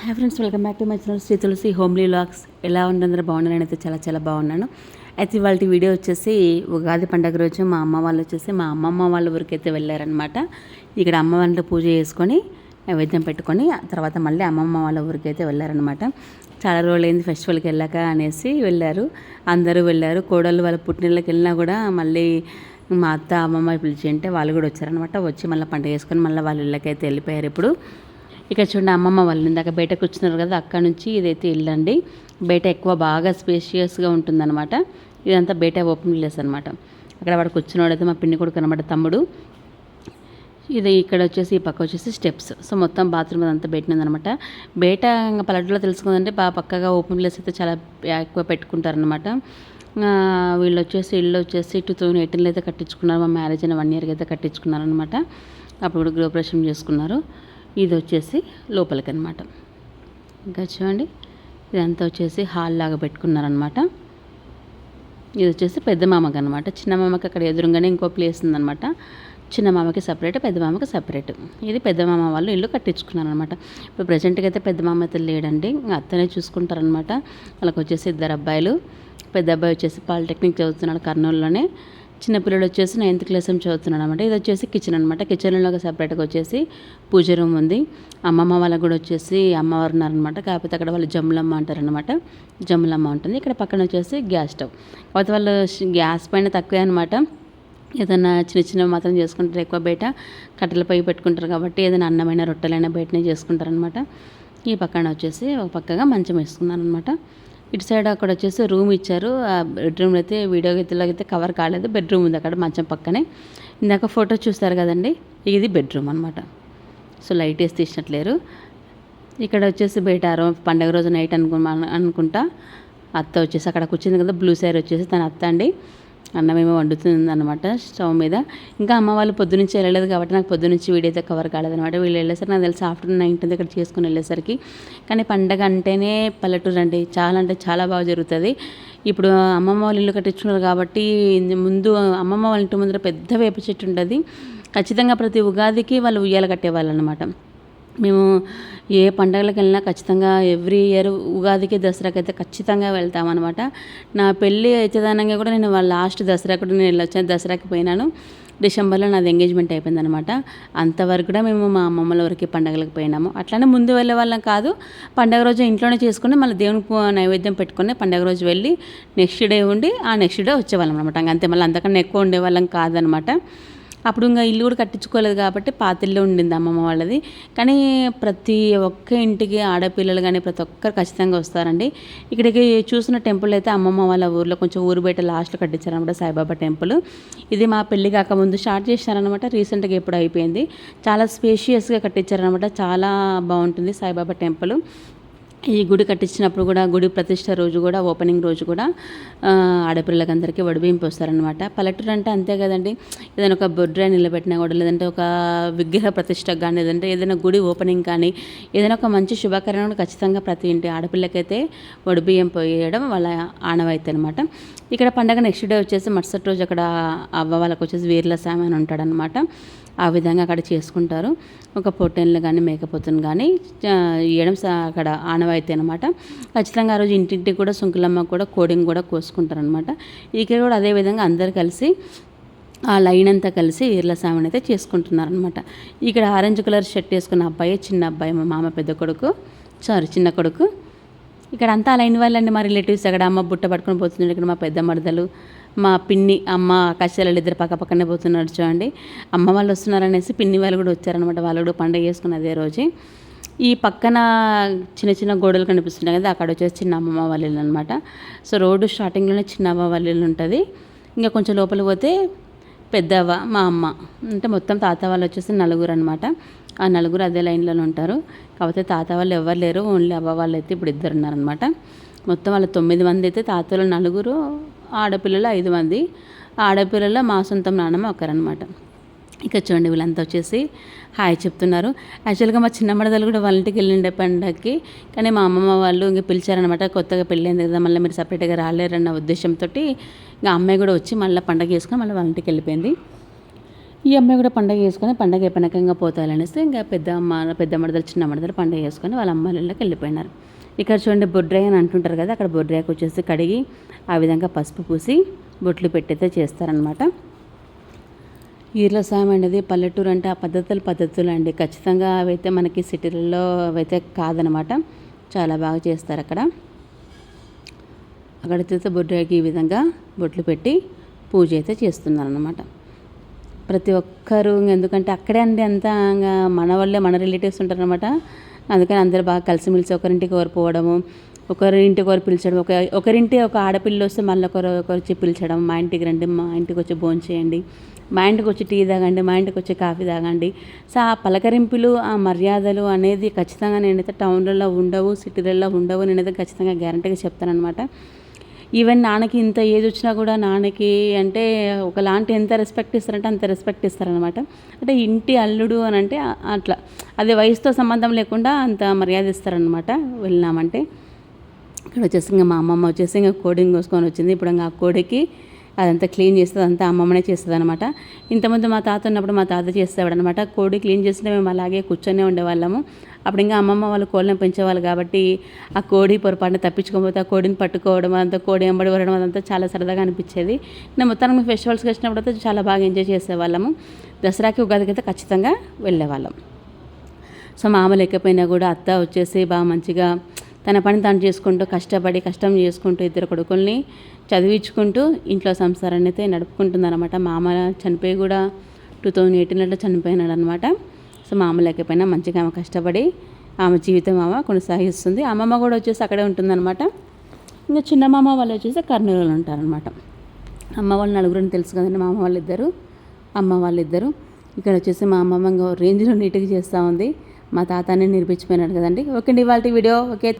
Hi friends welcome back to my channel Sri Tulasi homely locks ఎలా ఉండందరూ బాగున్నాను అయితే చాలా చాలా బాగున్నాను. అయితే ఇవాళ వీడియో వచ్చేసి ఉగాది పండగ రోజు మా అమ్మ వాళ్ళు వచ్చేసి మా అమ్మమ్మ వాళ్ళ ఊరికైతే వెళ్ళారనమాట ఇక్కడ అమ్మ పూజ చేసుకొని నైవేద్యం పెట్టుకొని తర్వాత మళ్ళీ అమ్మమ్మ వాళ్ళ ఊరికైతే వెళ్ళారనమాట చాలా రోజులైంది ఫెస్టివల్కి వెళ్ళాక అనేసి వెళ్ళారు. అందరూ వెళ్ళారు. కోడళ్ళు వాళ్ళ పుట్టినళ్ళకి వెళ్ళినా కూడా మళ్ళీ మా అత్త అమ్మమ్మ పిలిచి అంటే వాళ్ళు కూడా వచ్చారనమాట వచ్చి మళ్ళీ పండుగ చేసుకొని మళ్ళీ వాళ్ళ ఇళ్ళకైతే వెళ్ళిపోయారు ఇప్పుడు. ఇక్కడ చూడండి అమ్మమ్మ వాళ్ళు ఇందాక బయట కూర్చున్నారు కదా అక్కడ నుంచి ఇదైతే ఇల్లు అండి బయట ఎక్కువ బాగా స్పేషియస్గా ఉంటుందన్నమాట. ఇదంతా బయట ఓపెన్ ప్లేస్ అనమాట అక్కడ వాడు కూర్చున్నాడైతే మా పిన్ని కొడుకు అనమాట తమ్ముడు. ఇది ఇక్కడ వచ్చేసి ఈ పక్క వచ్చేసి స్టెప్స్ సో మొత్తం బాత్రూమ్ అదంతా పెట్టినదనమాట బయట ఇంకా పల్లెటూరులో తెలుసుకుందంటే బాగా పక్కగా ఓపెన్ ప్లేస్ అయితే చాలా ఎక్కువ పెట్టుకుంటారనమాట వీళ్ళు వచ్చేసి ఇల్లు వచ్చేసి టూ థౌజండ్ ఎయిటీన్లో అయితే కట్టించుకున్నారు. మా మ్యారేజ్ అయిన వన్ ఇయర్కి అయితే కట్టించుకున్నారనమాట అప్పుడు గృహప్రవేశం చేసుకున్నారు. ఇది వచ్చేసి లోపలికి అనమాట ఇంకా చూడండి ఇదంతా వచ్చేసి హాల్ లాగా పెట్టుకున్నారనమాట ఇది వచ్చేసి పెద్ద మామకి అనమాట చిన్న మామకి అక్కడ ఎదురుగానే ఇంకో ప్లేస్ ఉందనమాట చిన్న మామకి సపరేట్ పెద్ద మామకి సపరేట్. ఇది పెద్ద మామ వాళ్ళు ఇల్లు కట్టించుకున్నారు అనమాట ఇప్పుడు ప్రజెంట్గా అయితే పెద్ద మామ అయితే లేడండి ఇంకా అత్తనే చూసుకుంటారనమాట వాళ్ళకి వచ్చేసి ఇద్దరు అబ్బాయిలు. పెద్ద అబ్బాయి వచ్చేసి పాలిటెక్నిక్ చదువుతున్నాడు కర్నూలులోనే. చిన్నపిల్లలు వచ్చేసి నైన్త్ క్లాస్ చదువుతున్నాడు అనమాట ఇది వచ్చేసి కిచెన్ అనమాట కిచెన్లో సపరేట్గా వచ్చేసి పూజ రూమ్ ఉంది. అమ్మమ్మ వాళ్ళకు కూడా వచ్చేసి అమ్మవారు ఉన్నారనమాట కాకపోతే అక్కడ వాళ్ళు జమ్ములమ్మ అంటారనమాట జమ్ములమ్మ ఉంటుంది. ఇక్కడ పక్కన వచ్చేసి గ్యాస్ స్టవ్ కాకపోతే వాళ్ళు గ్యాస్ పైన తక్కువే అనమాట ఏదైనా చిన్న చిన్నవి మాత్రం చేసుకుంటారు. ఎక్కువ బయట కట్టెలపై పెట్టుకుంటారు కాబట్టి ఏదైనా అన్నమైన రొట్టెలైనా బయటనే చేసుకుంటారు అనమాట ఈ పక్కన వచ్చేసి ఒక పక్కగా మంచం వేసుకున్నాను అనమాట ఇటు సైడ్ అక్కడ వచ్చేసి రూమ్ ఇచ్చారు. ఆ బెడ్రూమ్ అయితే వీడియో అయితే అయితే కవర్ కాలేదు. బెడ్రూమ్ ఉంది అక్కడ మంచం పక్కనే. ఇందాక ఫోటో చూస్తారు కదండి ఇది బెడ్రూమ్ అనమాట సో లైట్ వేసి తీసినట్లేరు. ఇక్కడ వచ్చేసి బయట పండగ రోజు నైట్ అనుకు అనుకుంటా. అత్త వచ్చేసి అక్కడ కూర్చుంది కదా బ్లూ శారీ వచ్చేసి తన అత్త అండి. అన్నమేమో వండుతుంది అనమాట స్టవ్ మీద. ఇంకా అమ్మ వాళ్ళు పొద్దునుంచి వెళ్ళలేదు కాబట్టి నాకు పొద్దునుంచి వీడైతే కవర్ కాలేదనమాట వీళ్ళు వెళ్ళేసరికి నాకు తెలిసి ఆఫ్టర్నూన్ నైన్ టెన్త్ ఇక్కడ చేసుకుని వెళ్ళేసరికి. కానీ పండగ అంటేనే పల్లెటూరు అండి. చాలా అంటే చాలా బాగా జరుగుతుంది. ఇప్పుడు అమ్మమ్మ వాళ్ళు ఇల్లు కట్టించుకున్నారు కాబట్టి ముందు అమ్మమ్మ వాళ్ళ ఇంటి ముందర పెద్ద వేప చెట్టు ఉంటుంది ఖచ్చితంగా ప్రతి ఉగాదికి వాళ్ళు ఉయ్యాల కట్టేవాళ్ళు అనమాట మేము ఏ పండగలకు వెళ్ళినా ఖచ్చితంగా ఎవ్రీ ఇయర్ ఉగాదికి దసరాకి అయితే ఖచ్చితంగా వెళ్తామన్నమాట. నా పెళ్ళి అయితేదానంగా కూడా నేను వాళ్ళ లాస్ట్ దసరా కూడా నేను వెళ్ళొచ్చాను దసరాకి పోయినాను. డిసెంబర్లో నాది ఎంగేజ్మెంట్ అయిపోయింది అనమాట అంతవరకు కూడా మేము మా అమ్మమ్మల వరకు పండగలకు పోయినాము. అట్లానే ముందు వెళ్ళే వాళ్ళం కాదు. పండగ రోజు ఇంట్లోనే చేసుకుని మళ్ళీ దేవునికి నైవేద్యం పెట్టుకుని పండగ రోజు వెళ్ళి నెక్స్ట్ డే ఉండి ఆ నెక్స్ట్ డే వచ్చేవాళ్ళం అనమాట అంతే మళ్ళీ అంతకన్నా ఎక్కువ ఉండేవాళ్ళం కాదనమాట అప్పుడు ఇంకా ఇల్లు కూడా కట్టించుకోలేదు కాబట్టి పాతిల్లో ఉండింది అమ్మమ్మ వాళ్ళది. కానీ ప్రతి ఒక్క ఇంటికి ఆడపిల్లలు కానీ ప్రతి ఒక్కరు ఖచ్చితంగా వస్తారండి. ఇక్కడికి చూసిన టెంపుల్ అయితే అమ్మమ్మ వాళ్ళ ఊర్లో కొంచెం ఊరు బయట లాస్ట్లో కట్టించారనమాట సాయిబాబా టెంపుల్. ఇది మా పెళ్ళి కాకముందు స్టార్ట్ చేశారనమాట రీసెంట్గా ఎప్పుడు అయిపోయింది. చాలా స్పేషియస్గా కట్టించారనమాట చాలా బాగుంటుంది సాయిబాబా టెంపుల్. ఈ గుడి కట్టించినప్పుడు కూడా గుడి ప్రతిష్ట రోజు కూడా ఓపెనింగ్ రోజు కూడా ఆ, ఆడపిల్లలకి అందరికీ వడిబింపు వస్తారనమాట పల్లెటూరు అంటే అంతే కదండి. ఏదైనా ఒక బొడ్రా నిలబెట్టినా కూడా లేదంటే ఒక విగ్రహ ప్రతిష్టకు కానీ లేదంటే ఏదైనా గుడి ఓపెనింగ్ కానీ ఏదైనా ఒక మంచి శుభకార్యం కూడా ఖచ్చితంగా ప్రతి ఇంటి ఆడపిల్లకైతే వడిబియ్యం పోయడం వాళ్ళ ఆనవాయితీ అనమాట ఇక్కడ పండగ నెక్స్ట్ డే వచ్చేసి మరుసటి రోజు అక్కడ అవ్వ వాళ్ళకి వచ్చేసి వీర్ల స్వామి అని ఉంటాడనమాట ఆ విధంగా అక్కడ చేసుకుంటారు. ఒక పొట్టెన్లు కానీ మేకపోతును కానీ ఆ, ఇయ్యడం అక్కడ ఆనవాయితీ అనమాట ఖచ్చితంగా ఆ రోజు ఇంటింటికి కూడా సుంకులమ్మ కూడా కోడింగ్ కూడా కోసుకుంటారు అనమాట ఇక్కడ కూడా అదే విధంగా అందరు కలిసి ఆ లైన్ అంతా కలిసి ఈర్ల సామని అయితే చేసుకుంటున్నారనమాట ఇక్కడ ఆరెంజ్ కలర్ షర్ట్ వేసుకున్న అబ్బాయి చిన్న అబ్బాయి మా మామ పెద్ద కొడుకు సారీ చిన్న కొడుకు. ఇక్కడ అంతా లైన్ వాళ్ళండి మా రిలేటివ్స్. అక్కడ అమ్మ బుట్ట పట్టుకొని పోతుంది ఇక్కడ మా పెద్ద మరదలు. మా పిన్ని అమ్మ కష్టాలు ఇద్దరు పక్క పక్కనే పోతున్నారు చూడండి. అమ్మ వాళ్ళు వస్తున్నారనేసి పిన్ని వాళ్ళు కూడా వచ్చారనమాట వాళ్ళు కూడా పండగ చేసుకున్న అదే రోజు. ఈ పక్కన చిన్న చిన్న గోడలు కనిపిస్తున్నాయి కదా అక్కడ వచ్చేసి చిన్న అమ్మమ్మ వాళ్ళ ఇల్లు అనమాట సో రోడ్డు స్టార్టింగ్లోనే చిన్న అమ్మ వాళ్ళ ఇల్లు ఉంటుంది. ఇంకా కొంచెం లోపలికి పోతే పెద్దవ్వ మా అమ్మ అంటే మొత్తం తాత వాళ్ళు వచ్చేసి నలుగురు అనమాట ఆ నలుగురు అదే లైన్లోనే ఉంటారు. కాకపోతే తాత వాళ్ళు ఎవరు లేరు ఓన్లీ అవ్వ వాళ్ళు అయితే ఇప్పుడు ఇద్దరు ఉన్నారనమాట మొత్తం వాళ్ళ తొమ్మిది మంది అయితే తాతలు నలుగురు ఆడపిల్లలు ఐదు మంది. ఆడపిల్లలు మా సొంతం నాన్నమ్మ ఒకరనమాట ఇక చూడండి వీళ్ళంతా వచ్చేసి హాయ్ చెప్తున్నారు. యాక్చువల్గా మా చిన్న మడదలు కూడా వాళ్ళ ఇంటికి వెళ్ళిండే పండగకి కానీ మా అమ్మమ్మ వాళ్ళు ఇంక పిలిచారనమాట కొత్తగా పెళ్ళైంది కదా మళ్ళీ మీరు సపరేట్గా రాలేరన్న ఉద్దేశంతో ఇంకా అమ్మాయి కూడా వచ్చి మళ్ళీ పండగ చేసుకొని మళ్ళీ వాళ్ళ ఇంటికి వెళ్ళిపోయింది. ఈ అమ్మాయి కూడా పండగ చేసుకొని పండగ అయిపోయినాక పోతాలనేసి ఇంకా పెద్ద అమ్మ పెద్ద మడదలు చిన్న మడదలు పండగ చేసుకొని వాళ్ళ అమ్మాయిలకి వెళ్ళిపోయినారు. ఇక్కడ చూడండి బొడ్రాయి అని అంటుంటారు కదా అక్కడ బొడ్రాయికి వచ్చేసి కడిగి ఆ విధంగా పసుపు పూసి బొట్లు పెట్టయితే చేస్తారనమాట ఈర్ల సాయం అనేది పల్లెటూరు అంటే ఆ పద్ధతులు పద్ధతులు అండి. ఖచ్చితంగా అవైతే మనకి సిటీలలో అవైతే కాదనమాట చాలా బాగా చేస్తారు అక్కడ. అక్కడ చూస్తే బొడ్రాయికి ఈ విధంగా బొట్లు పెట్టి పూజ అయితే చేస్తున్నారనమాట ప్రతి ఒక్కరు ఎందుకంటే అక్కడే అండి అంతా ఇంకా మన వాళ్ళే మన రిలేటివ్స్ ఉంటారనమాట అందుకని అందరు బాగా కలిసిమెలిసి ఒకరింటికి ఒకరు పోవడము ఒకరి ఇంటికి ఒకరు పిలిచడం ఒక ఒకరింటి ఒక ఆడపిల్ల వస్తే మళ్ళీ ఒకరు ఒకరు వచ్చి పిలిచడం మా ఇంటికి రండి మా ఇంటికి వచ్చి భోజనం చేయండి మా ఇంటికి వచ్చి టీ తాగండి మా ఇంటికి వచ్చి కాఫీ తాగండి. సో ఆ పలకరింపులు ఆ మర్యాదలు అనేది ఖచ్చితంగా నేనైతే టౌన్లలో ఉండవు సిటీలలో ఉండవు నేనైతే ఖచ్చితంగా గ్యారంటీగా చెప్తానమాట ఈవెన్ నాన్నకి ఇంత ఏజ్ వచ్చినా కూడా నాన్నకి అంటే ఒకలాంటి ఎంత రెస్పెక్ట్ ఇస్తారంటే అంత రెస్పెక్ట్ ఇస్తారనమాట అంటే ఇంటి అల్లుడు అని అంటే అట్లా. అదే వయసుతో సంబంధం లేకుండా అంత మర్యాద ఇస్తారనమాట వెళ్ళినామంటే. ఇక్కడ వచ్చేసి ఇంకా మా అమ్మమ్మ వచ్చేసి ఇంకా కోడిని కోసుకొని వచ్చింది. ఇప్పుడు ఇంకా ఆ కోడికి అదంతా క్లీన్ చేస్తుంది అంతా అమ్మమ్మనే చేస్తుంది అనమాట ఇంతకుముందు మా తాత ఉన్నప్పుడు మా తాత చేసేవాడనమాట కోడి క్లీన్ చేస్తుంటే మేము అలాగే కూర్చొనే ఉండేవాళ్ళము. అప్పుడు ఇంకా అమ్మమ్మ వాళ్ళు కోళ్ళని పెంచేవాళ్ళు కాబట్టి ఆ కోడి పొరపాటున తప్పించుకోకపోతే ఆ కోడిని పట్టుకోవడం అదంతా కోడి ఎంబడి వరడం అదంతా చాలా సరదాగా అనిపించేది. నేను మొత్తానికి ఫెస్టివల్స్కి వచ్చినప్పుడు అయితే చాలా బాగా ఎంజాయ్ చేసేవాళ్ళము. దసరాకి ఉగాదికి అయితే ఖచ్చితంగా వెళ్ళేవాళ్ళం. సో మామ లేకపోయినా కూడా అత్త వచ్చేసి బాగా మంచిగా తన పని తాను చేసుకుంటూ కష్టపడి కష్టం చేసుకుంటూ ఇద్దరు కొడుకుల్ని చదివించుకుంటూ ఇంట్లో సంసారాన్ని అయితే నడుపుకుంటుందన్నమాట. మామ చనిపోయి కూడా టూ థౌజండ్ ఎయిటీన్ చనిపోయినాడు అనమాట సో మామ లేకపోయినా మంచిగా ఆమె కష్టపడి ఆమె జీవితం ఆమె కొనసాగిస్తుంది. అమ్మమ్మ కూడా వచ్చేసి అక్కడే ఉంటుందన్నమాట. ఇంకా చిన్న మామ వాళ్ళు వచ్చేసి కర్నూలులో ఉంటారనమాట అమ్మ వాళ్ళు నలుగురిని తెలుసు కదండి మామ వాళ్ళిద్దరు అమ్మ వాళ్ళిద్దరు. ఇక్కడ వచ్చేసి మా అమ్మమ్మ రేంజ్లో నీట్గా చేస్తూ ఉంది. మా తాతనే నేర్పించిపోయినాడు కదండి. ఓకే అండి ఇవాళ వీడియో. ఓకే.